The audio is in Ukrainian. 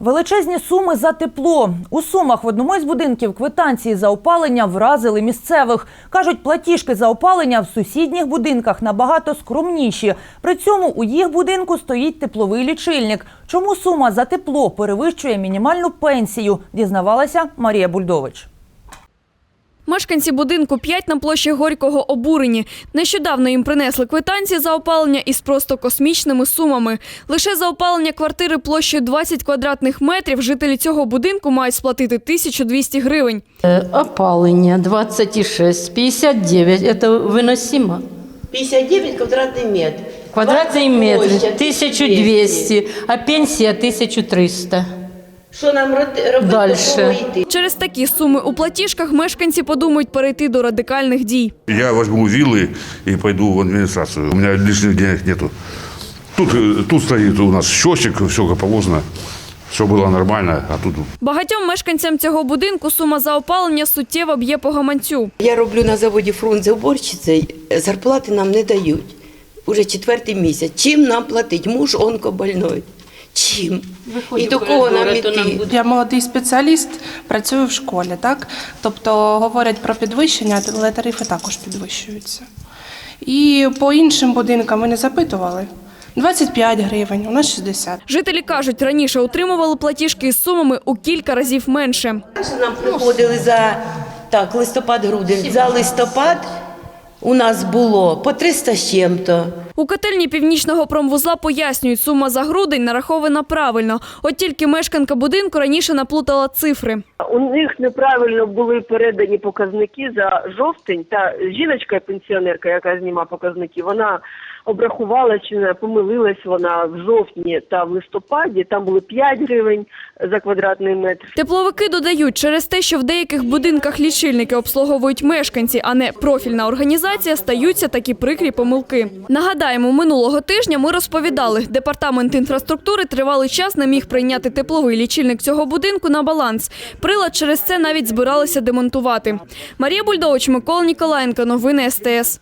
Величезні суми за тепло. У Сумах в одному із будинків квитанції за опалення вразили місцевих. Кажуть, платіжки за опалення в сусідніх будинках набагато скромніші. При цьому у їх будинку стоїть тепловий лічильник. Чому сума за тепло перевищує мінімальну пенсію, дізнавалася Марія Бульдович. Мешканці будинку 5 на площі Горького обурені. Нещодавно їм принесли квитанції за опалення із просто космічними сумами. Лише за опалення квартири площею 20 квадратних метрів жителі цього будинку мають сплатити 1200 гривень. Э, Опалення 26, 59. Это выносимо? 59 квадратний метр. Квадратний метр Площа 1200, а пенсія 1300. Що нам роти- робити? Дальше. до кого йти? Через такі суми у платіжках мешканці подумають перейти до радикальних дій. Я возьму виллы и пойду в администрацию. У меня лишних денег нету. Тут, э, тут стоит у нас счетчик, все как положено. Все было нормально, а тут Багатьом мешканцям цього будинку сума за опалення суттєво б'є по гаманцю. Я роблю на заводі фрунзе уборщицею, зарплати нам не дають. Уже четвертий місяць. Чим нам платить? Муж онкобольной. Чим? І до кого нам іти? Я молодий спеціаліст, працюю в школі, так? Тобто говорять про підвищення, але тарифи також підвищуються. І по іншим будинкам ми не запитували. 25 гривень, у нас 60. Жителі кажуть, раніше отримували платіжки із сумами у кілька разів менше. Нам приходили за так, листопад-грудень. За листопад у нас було по 300 з чим-то. У котельні північного промвузла пояснюють, сума за грудень нарахована правильно. От тільки мешканка будинку раніше наплутала цифри. У них неправильно були передані показники за жовтень. Та жіночка пенсіонерка, яка знімає показники, вона обрахувала чи не помилилась вона в жовтні та в листопаді. Там було 5 гривень за квадратний метр. Тепловики додають, через те, що в деяких будинках лічильники обслуговують мешканці, а не профільна організація, стаються такі прикрі помилки. Нагадаємо, минулого тижня ми розповідали, департамент інфраструктури тривалий час не міг прийняти тепловий лічильник цього будинку на баланс. Прилад через це навіть збиралися демонтувати. Марія Бульдович, Микола Ніколаєнко, новини СТС.